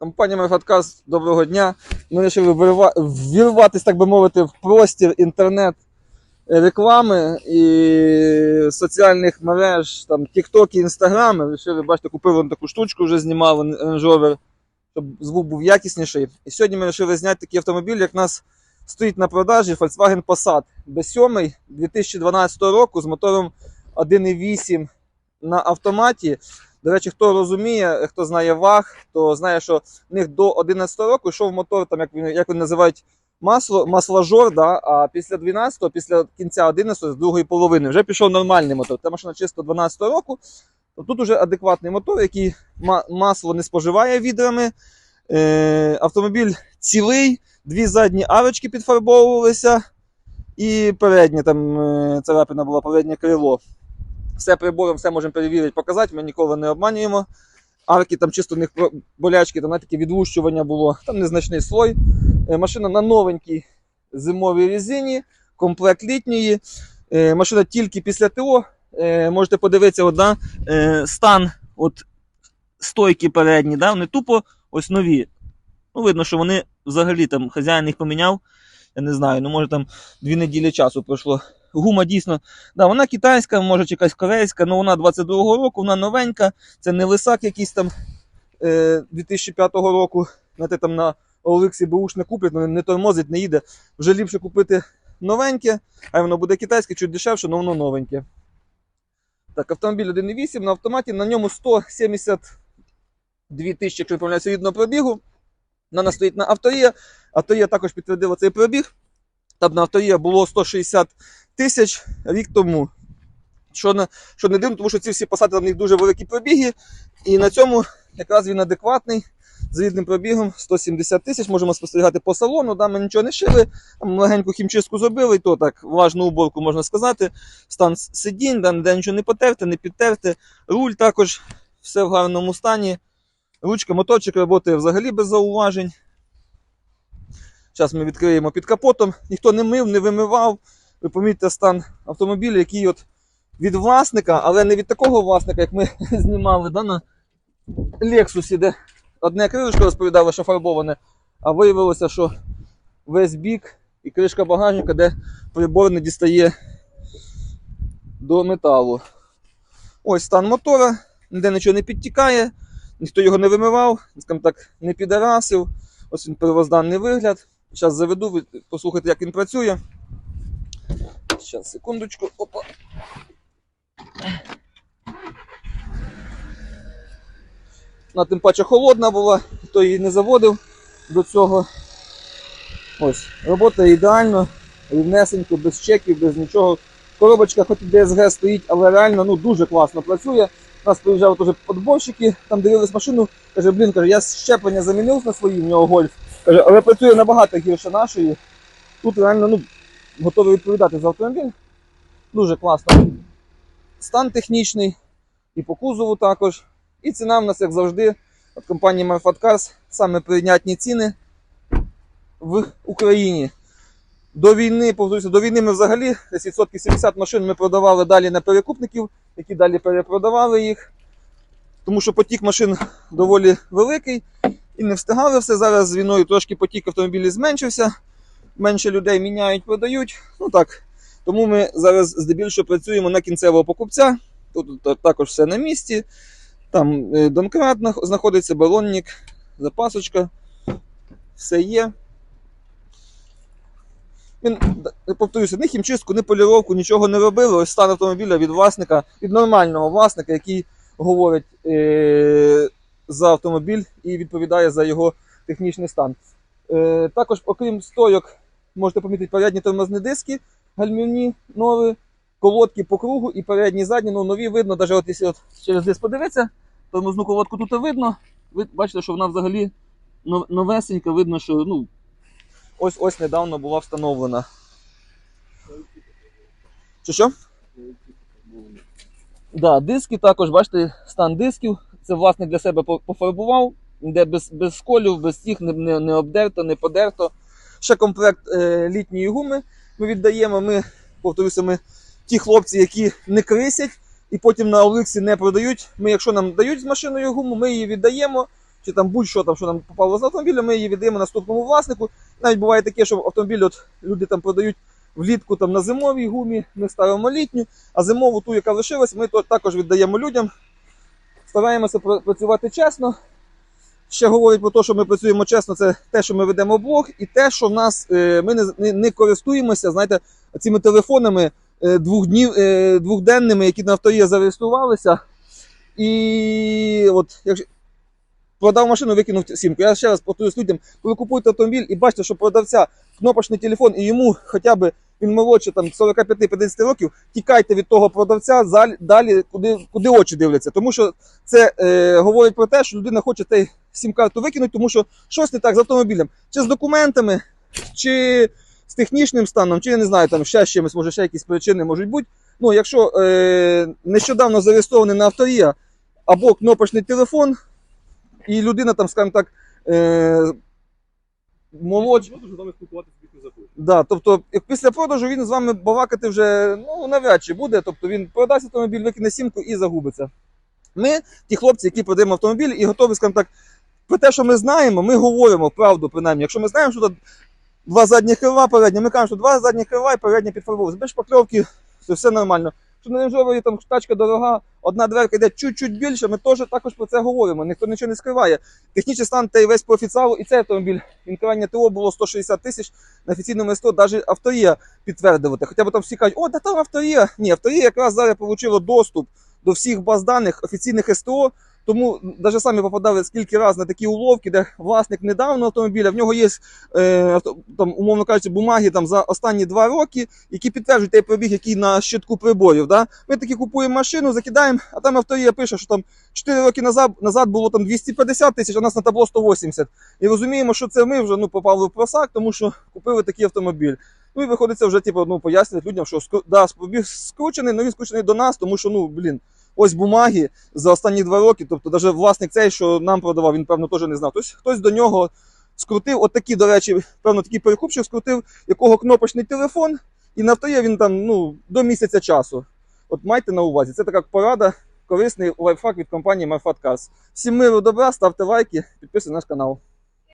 Компанія Мефатказ, доброго дня. Ми вирішили ввірватися, так би мовити, в простір інтернет реклами і соціальних мереж, там, TikTok і Instagram. Вирішили, бачите, купили вон таку штучку, вже Range Rover, щоб звук був якісніший. І сьогодні ми вирішили зняти такий автомобіль, як у нас стоїть на продажі Volkswagen Passat B7 2012 року з мотором 1.8 на автоматі. До речі, хто розуміє, хто знає ваг, то знає, що в них до 11 року йшов мотор, там як він як вони називають масло, масложор, да, а після 12, після кінця 11 з другої половини вже пішов нормальний мотор. Та машина чисто 12 року. Тут уже адекватний мотор, який масло не споживає відрами. Е, автомобіль цілий, дві задні арочки підфарбовувалися, і переднє там е, царапина була переднє крило. Все прибором, все можемо перевірити, показати, ми ніколи не обманюємо. Арки там чисто в них болячки, там таке відлущування було, там незначний слой. Е, Машина на новенькій зимовій резині, комплект літньої. Е, Машина тільки після ТО. Е, Можете подивитися, от, да, стан от, стойки передні, да, вони тупо ось нові. Ну, видно, що вони взагалі там хазяїн їх поміняв. Я не знаю, ну може там дві неділі часу пройшло. Гума дійсно, да, вона китайська, може якась корейська, але вона 22-го року, вона новенька. Це не лисак якийсь там е, 2005 року. Знаєте, там на OLX БУш не куплять, ну, не тормозить, не їде. Вже ліпше купити новеньке, а воно буде китайське, чуть дешевше, але воно новеньке. Так, автомобіль 1.8 на автоматі, на ньому 172 тисячі, якщо не помиляюся, рідного пробігу. Вона стоїть на авторія. Авторія також підтвердила цей пробіг. Там на авторія було 160 тисяч рік тому. Що не, що не дивно, тому що ці всі посади там в них дуже великі пробіги. І на цьому якраз він адекватний. З рідним пробігом 170 тисяч. Можемо спостерігати по салону. Да, ми нічого не шили. Легеньку хімчистку зробили, і то так влажну уборку можна сказати. Стан сидінь, да, ніде нічого не потерте, не підтерте. Руль також все в гарному стані. Ручка, моторчик працює взагалі без зауважень. Зараз ми відкриємо під капотом. Ніхто не мив, не вимивав. Ви помітите стан автомобіля, який от від власника, але не від такого власника, як ми знімали да, на Lexus, де одне кришко розповідало, що фарбоване, а виявилося, що весь бік і кришка багажника, де прибор не дістає до металу. Ось стан мотора, ніде нічого не підтікає, ніхто його не вимивав, скажімо так, не підарасив. Ось він первозданний вигляд. Зараз заведу, послухайте, як він працює. Зараз, секундочку. Опа. Вона тим паче холодна була, хто її не заводив до цього. Ось, робота ідеально, рівнесенько, без чеків, без нічого. Коробочка хоч і DSG стоїть, але реально ну, дуже класно працює. У нас приїжджали теж подборщики, там дивились машину, каже, блін, каже, я щеплення замінив на свої, в нього гольф. Каже, але працює набагато гірше нашої. Тут реально ну, готовий відповідати за автомобіль. Дуже класно. Стан технічний, і по кузову також. І ціна в нас, як завжди, від компанії Marfat Cars саме прийнятні ціни в Україні. До війни, повторюся, до війни ми взагалі десь відсотків 70 машин ми продавали далі на перекупників, які далі перепродавали їх. Тому що потік машин доволі великий і не встигали все. Зараз з війною трошки потік автомобілів зменшився. Менше людей міняють, продають. Ну так. Тому ми зараз здебільшого працюємо на кінцевого покупця. Тут також все на місці. Там е, домкрат нах- знаходиться, балонник, запасочка. Все є. Він, повторюся, ні хімчистку, ні поліровку, нічого не робили. Ось стан автомобіля від власника, від нормального власника, який говорить е- за автомобіль і відповідає за його технічний стан. Е- також, окрім стойок, можете помітити передні тормозні диски, гальмівні нові, колодки по кругу і передні, і задні, ну нові видно, навіть от, якщо от через диск подивитися, тормозну колодку тут видно. Ви бачите, що вона взагалі новесенька, видно, що ну, ось ось недавно була встановлена. Що що? Да, диски також, бачите, стан дисків. Це власник для себе пофарбував, де без, без сколів, без цих не, не, не обдерто, не подерто. Ще комплект е, літньої гуми ми віддаємо. Ми, повторюся, ми ті хлопці, які не крисять і потім на Олексі не продають. Ми, якщо нам дають з машиною гуму, ми її віддаємо. чи там будь-що там, що нам попало з автомобіля, ми її віддаємо наступному власнику. Навіть буває таке, що автомобіль от люди там продають влітку там на зимовій гумі, ми ставимо літню, а зимову ту, яка лишилась, ми також віддаємо людям. Стараємося працювати чесно. Ще говорять про те, що ми працюємо чесно, це те, що ми ведемо блог, і те, що в нас е, ми не, не, не користуємося, знаєте, цими телефонами е, двох днів, е, двохденними, які на авто є зареєструвалися. І от якщо продав машину, викинув сімку. Я ще раз повторюсь людям, коли купуєте автомобіль і бачите, що продавця кнопочний телефон і йому хоча б він молодше там 45-50 років, тікайте від того продавця далі, куди, куди очі дивляться. Тому що це е, говорить про те, що людина хоче той сім-карту викинути, тому що щось не так з автомобілем. Чи з документами, чи з технічним станом, чи я не знаю, там ще з чимось, може ще якісь причини можуть бути. Ну, якщо е, нещодавно зареєстрований на авторія або кнопочний телефон, і людина там, скажімо так, е, молодь, Да, тобто, після продажу він з вами балакати вже ну, навряд чи буде. Тобто він продасть автомобіль, викине сімку і загубиться. Ми, ті хлопці, які продаємо автомобіль і готові, скажімо так, про те, що ми знаємо, ми говоримо правду, принаймні. Якщо ми знаємо, що тут два задні крила передні, ми кажемо, що два задні крила і передня підфарбовується. Без шпакльовки, це все нормально. Що на Ренжовері там тачка дорога, одна дверка йде чуть-чуть більше, ми теж також про це говоримо. Ніхто нічого не скриває. Технічний стан та й весь по офіціалу, і цей автомобіль. Інкування ТО було 160 тисяч, на офіційному СТО навіть авторія підтвердувати. Хоча б там всі кажуть, о, да там авторія. Ні, авторія якраз зараз отримала доступ до всіх баз даних офіційних СТО. Тому навіть самі попадали скільки разів на такі уловки, де власник недавно автомобіля, в нього є, е, там, умовно кажучи, бумаги там, за останні два роки, які підтверджують той пробіг, який на щитку приборів. Да? Ми таки купуємо машину, закидаємо, а там авторія пише, що там 4 роки назад, назад було там 250 тисяч, а нас на табло 180. І розуміємо, що це ми вже ну, попали в просак, тому що купили такий автомобіль. Ну і виходиться вже типу, ну, пояснювати людям, що да, пробіг скручений, але він скручений до нас, тому що, ну, блін, ось бумаги за останні два роки. Тобто, навіть власник цей, що нам продавав, він, певно, теж не знав. Тобто хтось до нього скрутив, от такі, до речі, певно, такий перекупщик скрутив, якого кнопочний телефон, і на автоє він там ну, до місяця часу. От майте на увазі, це така порада, корисний лайфхак від компанії Marfat. Всім миру добра, ставте лайки, підписуйтесь на наш канал.